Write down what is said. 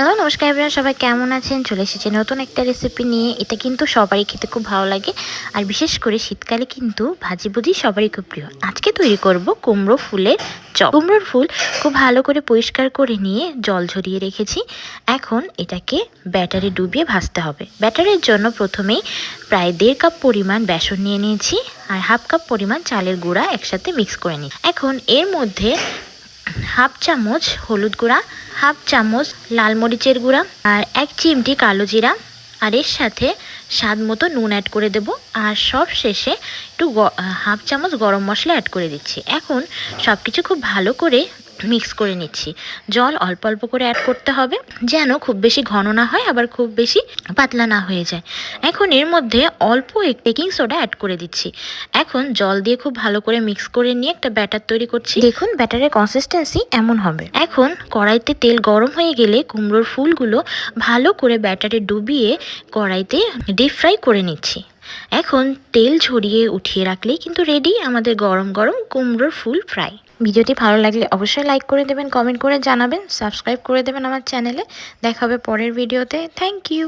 Hello, নমস্কার এবার সবাই কেমন আছেন? চলে এসেছে নতুন একটা রেসিপি নিয়ে। এটা কিন্তু সবারই খেতে খুব ভালো লাগে। আর বিশেষ করে শীতকালে কিন্তু ভাজি ভুজি সবারই খুব প্রিয়। আজকে তৈরি করব কুমড়ো ফুলের চপ। কুমড়োর ফুল খুব ভালো করে পরিষ্কার করে নিয়ে জল ঝরিয়ে রেখেছি। এখন এটাকে ব্যাটারে ডুবিয়ে ভাজতে হবে। ব্যাটারের জন্য প্রথমেই প্রায় দেড় কাপ পরিমাণ বেসন নিয়ে নিয়েছি আর হাফ কাপ পরিমাণ চালের গুঁড়া একসাথে মিক্স করে নিই এখন এর মধ্যে হাফ চামচ হলুদ গুঁড়া হাফ চামচ লাল মরিচের গুঁড়া আর এক চিমটি কালো জিরা। আর এর সাথে স্বাদ মতো নুন অ্যাড করে দেব। আর সব শেষে একটু হাফ চামচ গরম মশলা অ্যাড করে দিচ্ছি। এখন সব কিছু খুব ভালো করে মিক্স করে নিচ্ছি। জল অল্প অল্প করে অ্যাড করতে হবে যেন খুব বেশি ঘন না হয় আবার খুব বেশি পাতলা না হয়ে যায়। এখন এর মধ্যে অল্প এক বেকিং সোডা অ্যাড করে দিচ্ছি। এখন জল দিয়ে খুব ভালো করে মিক্স করে নিয়ে একটা ব্যাটার তৈরি করছি। দেখুন ব্যাটারের কনসিস্টেন্সি এমন হবে। এখন কড়াইতে তেল গরম হয়ে গেলে কুমড়োর ফুলগুলো ভালো করে ব্যাটারে ডুবিয়ে কড়াইতে ডিপ ফ্রাই করে নিচ্ছি। এখন তেল ঝরিয়ে উঠিয়ে রাখলেই কিন্তু রেডি আমাদের গরম গরম কুমড়োর ফুল ফ্রাই ভিডিওটি ভালো লাগলে অবশ্যই লাইক করে দেবেন কমেন্ট করে জানাবেন সাবস্ক্রাইব করে দেবেন আমার চ্যানেলে। দেখা হবে পরের ভিডিওতে। Thank you